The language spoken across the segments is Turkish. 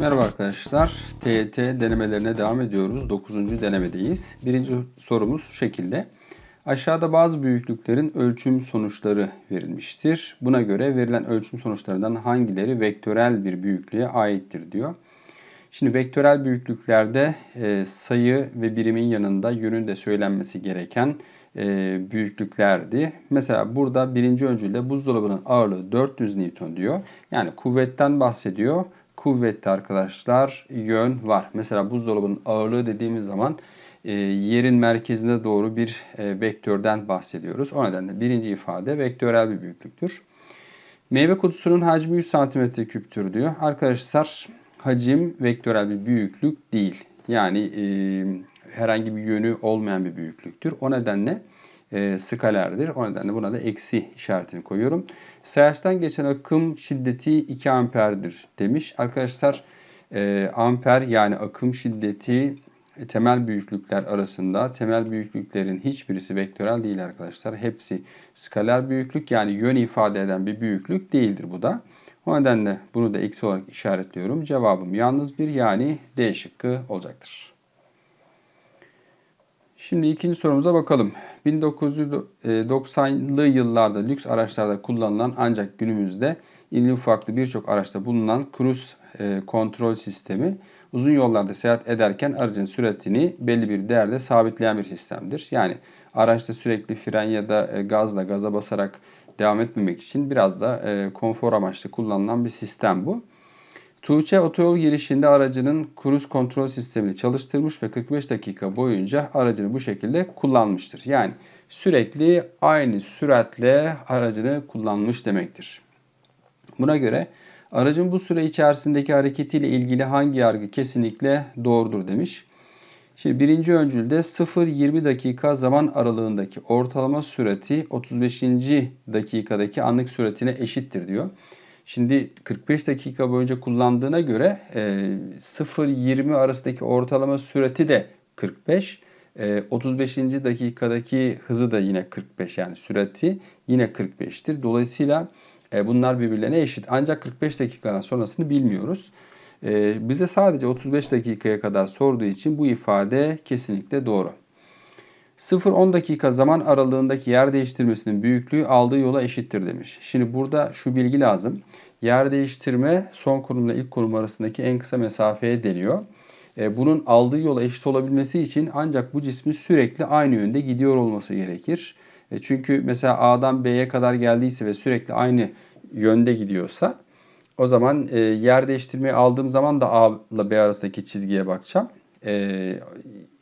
Merhaba arkadaşlar. TYT denemelerine devam ediyoruz. 9. denemedeyiz. Birinci sorumuz şu şekilde. Aşağıda bazı büyüklüklerin ölçüm sonuçları verilmiştir. Buna göre verilen ölçüm sonuçlarından hangileri vektörel bir büyüklüğe aittir diyor. Şimdi vektörel büyüklüklerde e, sayı ve birimin yanında yönün de söylenmesi gereken e, büyüklüklerdi. Mesela burada birinci öncülde buzdolabının ağırlığı 400 Newton diyor. Yani kuvvetten bahsediyor. Kuvvette arkadaşlar yön var. Mesela buzdolabının ağırlığı dediğimiz zaman e, yerin merkezine doğru bir e, vektörden bahsediyoruz. O nedenle birinci ifade vektörel bir büyüklüktür. Meyve kutusunun hacmi 100 cm küptür diyor. Arkadaşlar hacim vektörel bir büyüklük değil. Yani e, herhangi bir yönü olmayan bir büyüklüktür. O nedenle e, skalerdir. O nedenle buna da eksi işaretini koyuyorum. Sayaçtan geçen akım şiddeti 2 amperdir demiş. Arkadaşlar e, amper yani akım şiddeti temel büyüklükler arasında temel büyüklüklerin hiçbirisi vektörel değil arkadaşlar. Hepsi skaler büyüklük yani yön ifade eden bir büyüklük değildir bu da. O nedenle bunu da eksi olarak işaretliyorum. Cevabım yalnız bir yani D şıkkı olacaktır. Şimdi ikinci sorumuza bakalım. 1990'lı yıllarda lüks araçlarda kullanılan ancak günümüzde inli ufaklı birçok araçta bulunan cruise e, kontrol sistemi uzun yollarda seyahat ederken aracın süratini belli bir değerde sabitleyen bir sistemdir. Yani araçta sürekli fren ya da e, gazla gaza basarak devam etmemek için biraz da e, konfor amaçlı kullanılan bir sistem bu. Tuğçe otoyol girişinde aracının kruz kontrol sistemini çalıştırmış ve 45 dakika boyunca aracını bu şekilde kullanmıştır. Yani sürekli aynı süratle aracını kullanmış demektir. Buna göre aracın bu süre içerisindeki hareketiyle ilgili hangi yargı kesinlikle doğrudur demiş. Şimdi birinci öncülde 0-20 dakika zaman aralığındaki ortalama sürati 35. dakikadaki anlık süratine eşittir diyor. Şimdi 45 dakika boyunca kullandığına göre 0-20 e, arasındaki ortalama sürati de 45. 35. E, dakikadaki hızı da yine 45 yani sürati yine 45'tir. Dolayısıyla e, bunlar birbirlerine eşit. Ancak 45 dakikadan sonrasını bilmiyoruz. Bize sadece 35 dakikaya kadar sorduğu için bu ifade kesinlikle doğru. 0-10 dakika zaman aralığındaki yer değiştirmesinin büyüklüğü aldığı yola eşittir demiş. Şimdi burada şu bilgi lazım. Yer değiştirme son konumla ilk konum arasındaki en kısa mesafeye deniyor. E, bunun aldığı yola eşit olabilmesi için ancak bu cismin sürekli aynı yönde gidiyor olması gerekir. E, çünkü mesela A'dan B'ye kadar geldiyse ve sürekli aynı yönde gidiyorsa o zaman e, yer değiştirmeyi aldığım zaman da A ile B arasındaki çizgiye bakacağım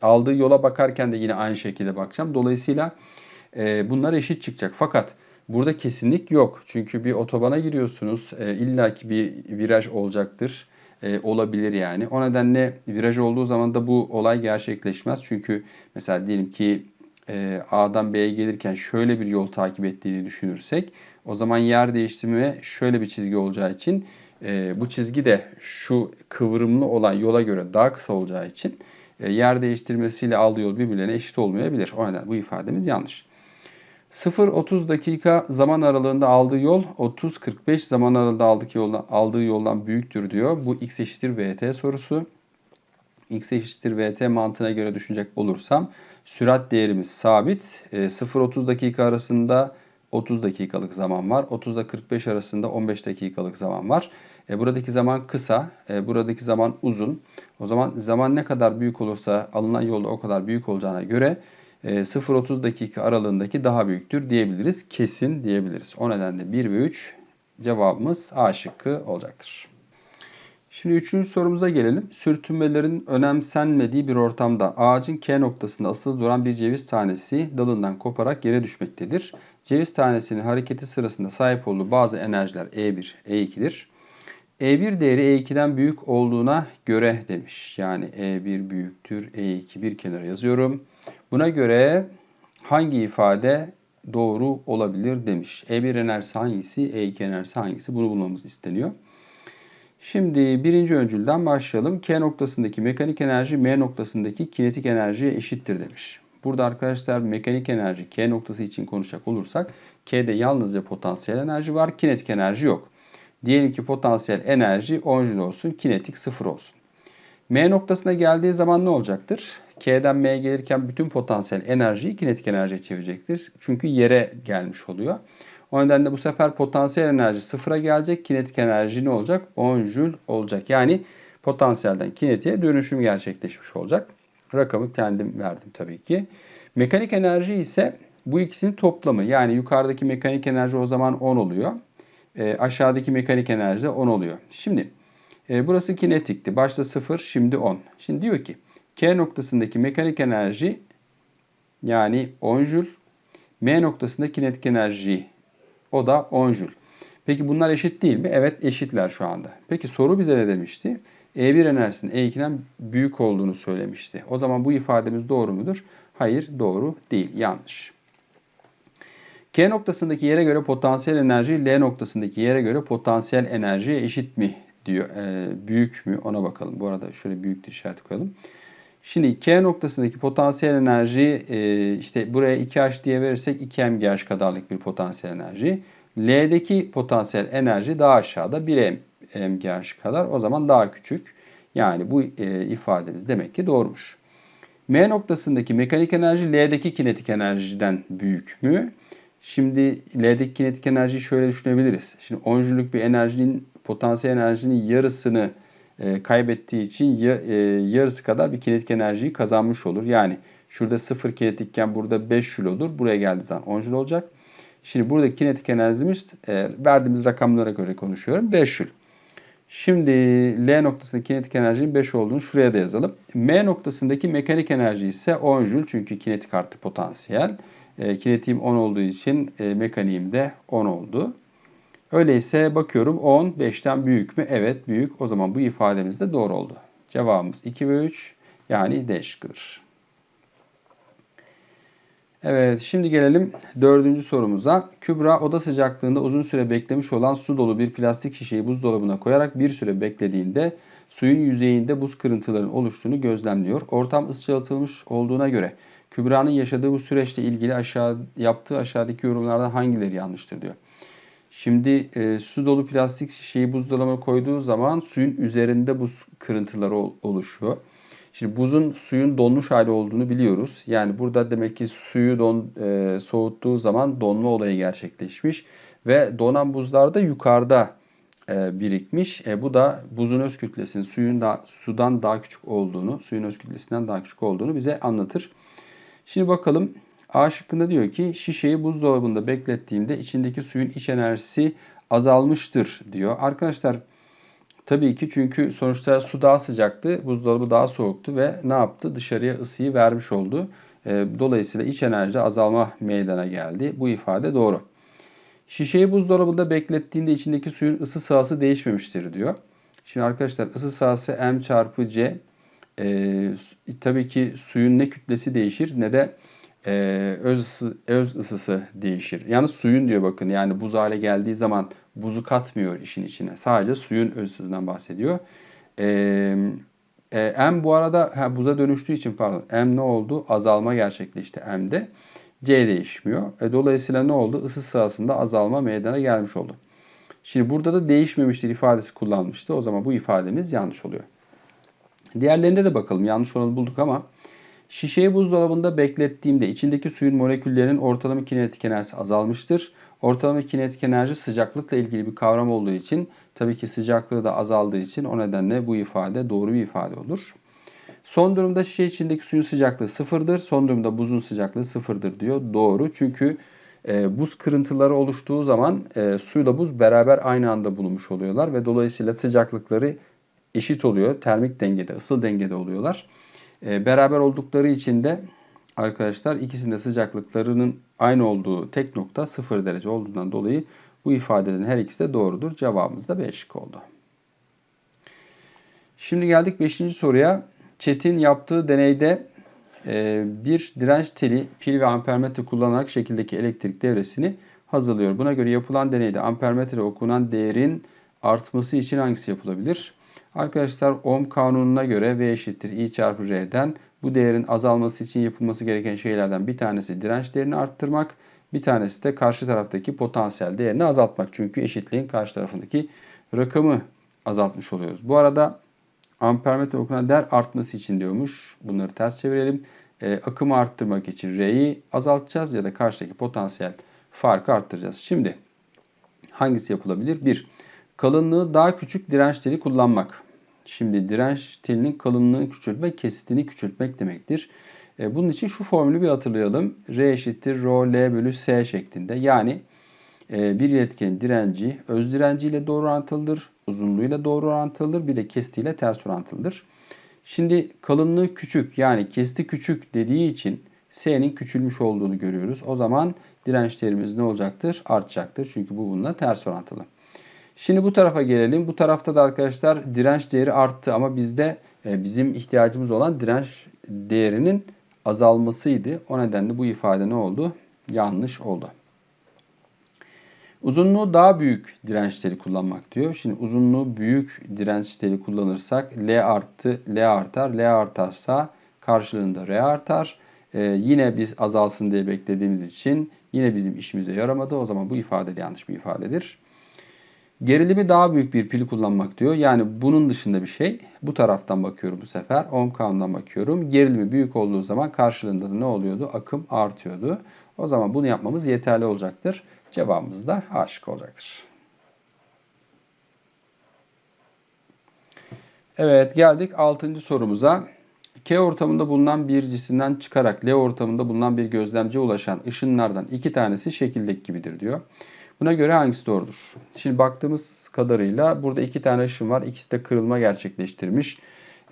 aldığı yola bakarken de yine aynı şekilde bakacağım. Dolayısıyla e, bunlar eşit çıkacak. Fakat burada kesinlik yok. Çünkü bir otobana giriyorsunuz. E, illaki bir viraj olacaktır. E, olabilir yani. O nedenle viraj olduğu zaman da bu olay gerçekleşmez. Çünkü mesela diyelim ki e, A'dan B'ye gelirken şöyle bir yol takip ettiğini düşünürsek o zaman yer değiştirme şöyle bir çizgi olacağı için e, bu çizgi de şu kıvrımlı olan yola göre daha kısa olacağı için yer değiştirmesiyle aldığı yol birbirlerine eşit olmayabilir. O nedenle bu ifademiz yanlış. 0-30 dakika zaman aralığında aldığı yol 30-45 zaman aralığında aldığı yoldan, aldığı yoldan büyüktür diyor. Bu x eşittir vt sorusu. x eşittir vt mantığına göre düşünecek olursam sürat değerimiz sabit. E, 0-30 dakika arasında 30 dakikalık zaman var. 30 ile 45 arasında 15 dakikalık zaman var. E, buradaki zaman kısa, e, buradaki zaman uzun. O zaman zaman ne kadar büyük olursa alınan yolda o kadar büyük olacağına göre e, 0-30 dakika aralığındaki daha büyüktür diyebiliriz. Kesin diyebiliriz. O nedenle 1 ve 3 cevabımız A şıkkı olacaktır. Şimdi üçüncü sorumuza gelelim. Sürtünmelerin önemsenmediği bir ortamda ağacın K noktasında asılı duran bir ceviz tanesi dalından koparak yere düşmektedir. Ceviz tanesinin hareketi sırasında sahip olduğu bazı enerjiler E1, E2'dir. E1 değeri E2'den büyük olduğuna göre demiş. Yani E1 büyüktür, E2 bir kenara yazıyorum. Buna göre hangi ifade doğru olabilir demiş. E1 enerjisi hangisi, E2 enerjisi hangisi bunu bulmamız isteniyor. Şimdi birinci öncülden başlayalım. K noktasındaki mekanik enerji M noktasındaki kinetik enerjiye eşittir demiş. Burada arkadaşlar mekanik enerji K noktası için konuşacak olursak K'de yalnızca potansiyel enerji var, kinetik enerji yok. Diyelim ki potansiyel enerji 10 Joule olsun, kinetik 0 olsun. M noktasına geldiği zaman ne olacaktır? K'den M'ye gelirken bütün potansiyel enerjiyi kinetik enerjiye çevirecektir. Çünkü yere gelmiş oluyor. O nedenle bu sefer potansiyel enerji sıfıra gelecek. Kinetik enerji ne olacak? 10 Joule olacak. Yani potansiyelden kinetiğe dönüşüm gerçekleşmiş olacak. Rakamı kendim verdim tabii ki. Mekanik enerji ise bu ikisinin toplamı. Yani yukarıdaki mekanik enerji o zaman 10 oluyor. E, aşağıdaki mekanik enerji de 10 oluyor. Şimdi e, burası kinetikti. Başta 0 şimdi 10. Şimdi diyor ki K noktasındaki mekanik enerji yani 10 Joule. M noktasında kinetik enerji o da 10 Joule. Peki bunlar eşit değil mi? Evet eşitler şu anda. Peki soru bize ne demişti? E1 enerjisinin E2'den büyük olduğunu söylemişti. O zaman bu ifademiz doğru mudur? Hayır doğru değil. Yanlış. K noktasındaki yere göre potansiyel enerji L noktasındaki yere göre potansiyel enerjiye eşit mi diyor. E, büyük mü ona bakalım. Bu arada şöyle büyük bir işaret koyalım. Şimdi K noktasındaki potansiyel enerji e, işte buraya 2H diye verirsek 2mgh kadarlık bir potansiyel enerji. L'deki potansiyel enerji daha aşağıda 1mgh kadar o zaman daha küçük. Yani bu e, ifademiz demek ki doğrumuş. M noktasındaki mekanik enerji L'deki kinetik enerjiden büyük mü? Şimdi L'deki kinetik enerjiyi şöyle düşünebiliriz. Şimdi 10 jülük bir enerjinin potansiyel enerjinin yarısını e, kaybettiği için ya, e, yarısı kadar bir kinetik enerjiyi kazanmış olur. Yani şurada 0 kinetikken burada 5 jül olur. Buraya geldiği zaman 10 jül olacak. Şimdi buradaki kinetik enerjimiz e, verdiğimiz rakamlara göre konuşuyorum. 5 jül. Şimdi L noktasındaki kinetik enerjinin 5 olduğunu şuraya da yazalım. M noktasındaki mekanik enerji ise 10 jül çünkü kinetik artı potansiyel. E, kinetiğim 10 olduğu için e, mekaniğim de 10 oldu. Öyleyse bakıyorum 10 5'ten büyük mü? Evet büyük. O zaman bu ifademiz de doğru oldu. Cevabımız 2 ve 3 yani D şıkkıdır. Evet şimdi gelelim dördüncü sorumuza. Kübra oda sıcaklığında uzun süre beklemiş olan su dolu bir plastik şişeyi buzdolabına koyarak bir süre beklediğinde suyun yüzeyinde buz kırıntılarının oluştuğunu gözlemliyor. Ortam ısıtılmış olduğuna göre Kübra'nın yaşadığı bu süreçle ilgili aşağı yaptığı aşağıdaki yorumlardan hangileri yanlıştır diyor. Şimdi e, su dolu plastik şişeyi buzdolabına koyduğu zaman suyun üzerinde buz kırıntıları oluşuyor. Şimdi buzun suyun donmuş hali olduğunu biliyoruz. Yani burada demek ki suyu don, e, soğuttuğu zaman donma olayı gerçekleşmiş. Ve donan buzlar da yukarıda e, birikmiş. E, bu da buzun öz kütlesinin suyun da, sudan daha küçük olduğunu, suyun öz kütlesinden daha küçük olduğunu bize anlatır. Şimdi bakalım A şıkkında diyor ki şişeyi buzdolabında beklettiğimde içindeki suyun iç enerjisi azalmıştır diyor. Arkadaşlar tabii ki çünkü sonuçta su daha sıcaktı, buzdolabı daha soğuktu ve ne yaptı? Dışarıya ısıyı vermiş oldu. E, dolayısıyla iç enerji azalma meydana geldi. Bu ifade doğru. Şişeyi buzdolabında beklettiğinde içindeki suyun ısı sahası değişmemiştir diyor. Şimdi arkadaşlar ısı sahası M çarpı C. E, tabii ki suyun ne kütlesi değişir ne de e, öz, ısı, öz ısısı değişir. Yalnız suyun diyor bakın yani buz hale geldiği zaman buzu katmıyor işin içine. Sadece suyun öz ısısından bahsediyor. E, e, M bu arada ha, buza dönüştüğü için pardon M ne oldu? Azalma gerçekleşti M'de. C değişmiyor. E, dolayısıyla ne oldu? Isı sırasında azalma meydana gelmiş oldu. Şimdi burada da değişmemiştir ifadesi kullanmıştı. O zaman bu ifademiz yanlış oluyor. Diğerlerinde de bakalım. Yanlış olanı bulduk ama Şişeyi buzdolabında beklettiğimde içindeki suyun moleküllerinin ortalama kinetik enerjisi azalmıştır. Ortalama kinetik enerji sıcaklıkla ilgili bir kavram olduğu için tabii ki sıcaklığı da azaldığı için o nedenle bu ifade doğru bir ifade olur. Son durumda şişe içindeki suyun sıcaklığı sıfırdır. Son durumda buzun sıcaklığı sıfırdır diyor. Doğru çünkü e, buz kırıntıları oluştuğu zaman e, suyla buz beraber aynı anda bulunmuş oluyorlar ve dolayısıyla sıcaklıkları eşit oluyor. Termik dengede, ısıl dengede oluyorlar. E, beraber oldukları için de arkadaşlar ikisinde sıcaklıklarının aynı olduğu tek nokta 0 derece olduğundan dolayı bu ifadelerin her ikisi de doğrudur. Cevabımız da B şık oldu. Şimdi geldik 5. soruya. Çetin yaptığı deneyde e, bir direnç teli, pil ve ampermetre kullanarak şekildeki elektrik devresini hazırlıyor. Buna göre yapılan deneyde ampermetre okunan değerin artması için hangisi yapılabilir? Arkadaşlar ohm kanununa göre V eşittir I çarpı R'den bu değerin azalması için yapılması gereken şeylerden bir tanesi direnç değerini arttırmak. Bir tanesi de karşı taraftaki potansiyel değerini azaltmak. Çünkü eşitliğin karşı tarafındaki rakamı azaltmış oluyoruz. Bu arada ampermetre okunan değer artması için diyormuş. Bunları ters çevirelim. E, akımı arttırmak için R'yi azaltacağız ya da karşıdaki potansiyel farkı arttıracağız. Şimdi hangisi yapılabilir? 1. Kalınlığı daha küçük direnç teli kullanmak. Şimdi direnç telinin kalınlığını küçültmek, kesitini küçültmek demektir. E, bunun için şu formülü bir hatırlayalım. R eşittir rho L bölü S şeklinde. Yani e, bir iletkenin direnci öz direnciyle doğru orantılıdır, uzunluğuyla doğru orantılıdır, bir de kesitiyle ters orantılıdır. Şimdi kalınlığı küçük yani kesiti küçük dediği için S'nin küçülmüş olduğunu görüyoruz. O zaman direnç değerimiz ne olacaktır? Artacaktır. Çünkü bu bununla ters orantılı. Şimdi bu tarafa gelelim. Bu tarafta da arkadaşlar direnç değeri arttı ama bizde e, bizim ihtiyacımız olan direnç değerinin azalmasıydı. O nedenle bu ifade ne oldu? Yanlış oldu. Uzunluğu daha büyük direnç teli kullanmak diyor. Şimdi uzunluğu büyük direnç teli kullanırsak L arttı, L artar. L artarsa karşılığında R artar. Ee, yine biz azalsın diye beklediğimiz için yine bizim işimize yaramadı. O zaman bu ifade de yanlış bir ifadedir. Gerilimi daha büyük bir pil kullanmak diyor. Yani bunun dışında bir şey. Bu taraftan bakıyorum bu sefer. Ohm kanundan bakıyorum. Gerilimi büyük olduğu zaman karşılığında da ne oluyordu? Akım artıyordu. O zaman bunu yapmamız yeterli olacaktır. Cevabımız da A şıkkı olacaktır. Evet geldik 6. sorumuza. K ortamında bulunan bir cisimden çıkarak L ortamında bulunan bir gözlemciye ulaşan ışınlardan iki tanesi şekildeki gibidir diyor. Buna göre hangisi doğrudur? Şimdi baktığımız kadarıyla burada iki tane ışın var. İkisi de kırılma gerçekleştirmiş.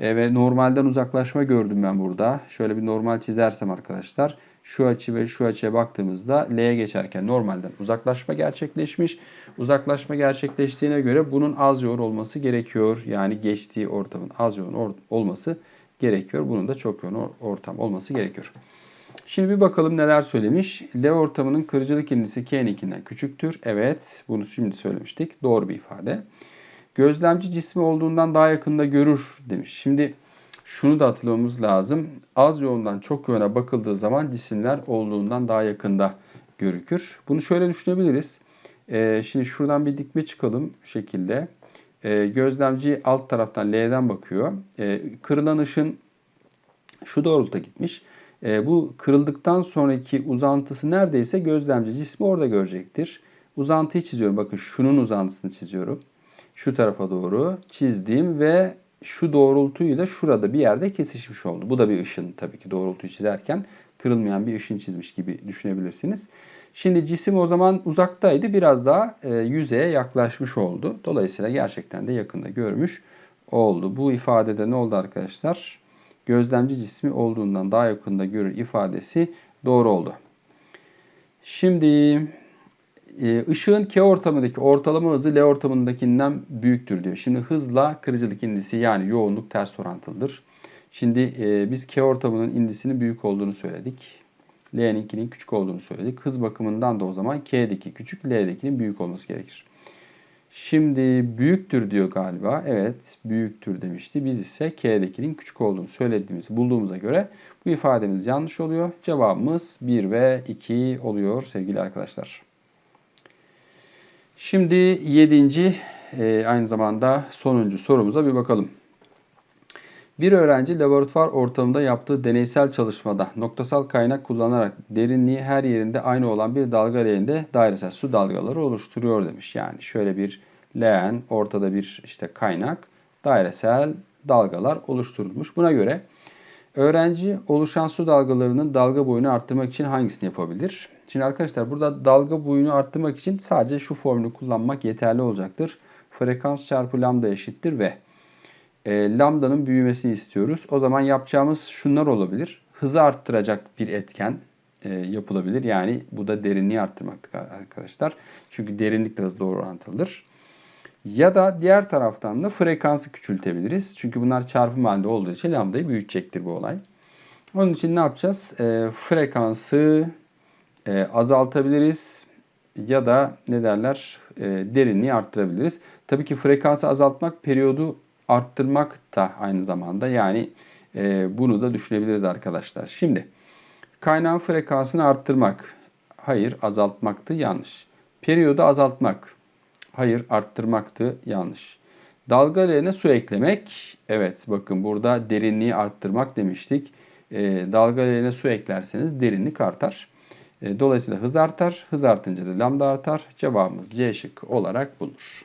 E, ve normalden uzaklaşma gördüm ben burada. Şöyle bir normal çizersem arkadaşlar. Şu açı ve şu açıya baktığımızda L'ye geçerken normalden uzaklaşma gerçekleşmiş. Uzaklaşma gerçekleştiğine göre bunun az yoğun olması gerekiyor. Yani geçtiği ortamın az yoğun olması gerekiyor. Bunun da çok yoğun ortam olması gerekiyor. Şimdi bir bakalım neler söylemiş. L ortamının kırıcılık indisi K'ninkinden küçüktür. Evet bunu şimdi söylemiştik. Doğru bir ifade. Gözlemci cismi olduğundan daha yakında görür demiş. Şimdi şunu da hatırlamamız lazım. Az yoğundan çok yoğuna bakıldığı zaman cisimler olduğundan daha yakında görükür. Bunu şöyle düşünebiliriz. Ee, şimdi şuradan bir dikme çıkalım şu şekilde. Ee, gözlemci alt taraftan L'den bakıyor. Ee, kırılan ışın şu doğrultuda gitmiş. Ee, bu kırıldıktan sonraki uzantısı neredeyse gözlemci cismi orada görecektir. Uzantıyı çiziyorum. Bakın şunun uzantısını çiziyorum. Şu tarafa doğru çizdim ve şu doğrultuyu da şurada bir yerde kesişmiş oldu. Bu da bir ışın tabii ki doğrultuyu çizerken kırılmayan bir ışın çizmiş gibi düşünebilirsiniz. Şimdi cisim o zaman uzaktaydı. Biraz daha e, yüzeye yaklaşmış oldu. Dolayısıyla gerçekten de yakında görmüş oldu. Bu ifadede ne oldu arkadaşlar? Gözlemci cismi olduğundan daha yakında görür ifadesi doğru oldu. Şimdi e, ışığın K ortamındaki ortalama hızı L ortamındakinden büyüktür diyor. Şimdi hızla kırıcılık indisi yani yoğunluk ters orantılıdır. Şimdi e, biz K ortamının indisinin büyük olduğunu söyledik. L'ninkinin küçük olduğunu söyledik. Hız bakımından da o zaman K'deki küçük, L'dekinin büyük olması gerekir. Şimdi büyüktür diyor galiba. Evet büyüktür demişti. Biz ise K'dekinin küçük olduğunu söylediğimiz bulduğumuza göre bu ifademiz yanlış oluyor. Cevabımız 1 ve 2 oluyor sevgili arkadaşlar. Şimdi yedinci e, aynı zamanda sonuncu sorumuza bir bakalım. Bir öğrenci laboratuvar ortamında yaptığı deneysel çalışmada noktasal kaynak kullanarak derinliği her yerinde aynı olan bir dalga leğeninde dairesel su dalgaları oluşturuyor demiş. Yani şöyle bir leğen, ortada bir işte kaynak, dairesel dalgalar oluşturulmuş. Buna göre öğrenci oluşan su dalgalarının dalga boyunu arttırmak için hangisini yapabilir? Şimdi arkadaşlar burada dalga boyunu arttırmak için sadece şu formülü kullanmak yeterli olacaktır. Frekans çarpı lambda eşittir ve e, lambdanın büyümesini istiyoruz. O zaman yapacağımız şunlar olabilir. Hızı arttıracak bir etken e, yapılabilir. Yani bu da derinliği arttırmaktır arkadaşlar. Çünkü derinlik de hızla orantılıdır. Ya da diğer taraftan da frekansı küçültebiliriz. Çünkü bunlar çarpım halinde olduğu için lambdayı büyütecektir bu olay. Onun için ne yapacağız? E, frekansı e, azaltabiliriz ya da ne derler e, derinliği arttırabiliriz. Tabii ki frekansı azaltmak periyodu arttırmak da aynı zamanda yani e, bunu da düşünebiliriz arkadaşlar. Şimdi kaynağın frekansını arttırmak hayır azaltmaktı yanlış. Periyodu azaltmak Hayır arttırmaktı. Yanlış. Dalga leğene su eklemek. Evet bakın burada derinliği arttırmak demiştik. E, dalga leğene su eklerseniz derinlik artar. E, dolayısıyla hız artar. Hız artınca da lambda artar. Cevabımız C şıkkı olarak bulunur.